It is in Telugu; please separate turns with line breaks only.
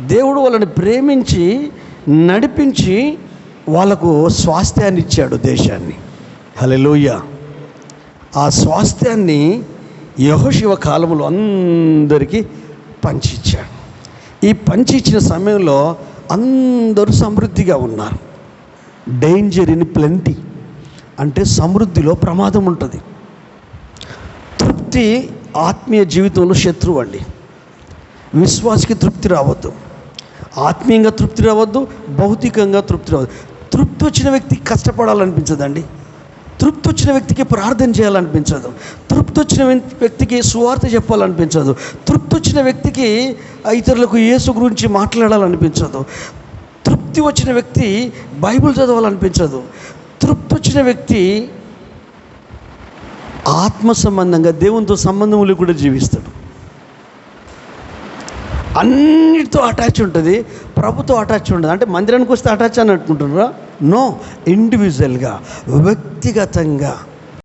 దేవుడు వాళ్ళని ప్రేమించి నడిపించి వాళ్ళకు స్వాస్థ్యాన్ని ఇచ్చాడు దేశాన్ని. హలెలోయ ఆ స్వాస్థ్యాన్ని యహోశివ కాలంలో అందరికీ పంచిచ్చాడు. ఈ పంచి ఇచ్చిన సమయంలో అందరూ సమృద్ధిగా ఉన్నారు. డేంజర్ ఇన్ ప్లెంటీ అంటే సమృద్ధిలో ప్రమాదం ఉంటుంది. తృప్తి ఆత్మీయ జీవితంలో శత్రువు అండి. విశ్వాసకి తృప్తి రావద్దు. ఆత్మీయంగా తృప్తి రావద్దు భౌతికంగా తృప్తి రావద్దు. తృప్తి వచ్చిన వ్యక్తికి కష్టపడాలనిపించదండి. తృప్తి వచ్చిన వ్యక్తికి ప్రార్థన చేయాలనిపించదు. తృప్తి వచ్చిన వ్యక్- వ్యక్తికి సువార్త చెప్పాలనిపించదు. తృప్తి వచ్చిన వ్యక్తికి ఇతరులకు యేసు గురించి మాట్లాడాలనిపించదు. తృప్తి వచ్చిన వ్యక్తి బైబిల్ చదవాలనిపించదు. తృప్తి వచ్చిన వ్యక్తి ఆత్మ సంబంధంగా దేవునితో సంబంధములు కూడా జీవిస్తాడు. అన్నిటితో అటాచ్ ఉంటుంది. ప్రభుతో అటాచ్ ఉంటుంది అంటే మందిరానికి వస్తే అటాచ్ అని అనుకుంటున్నారా? నో ఇండివిజువల్గా వ్యక్తిగతంగా.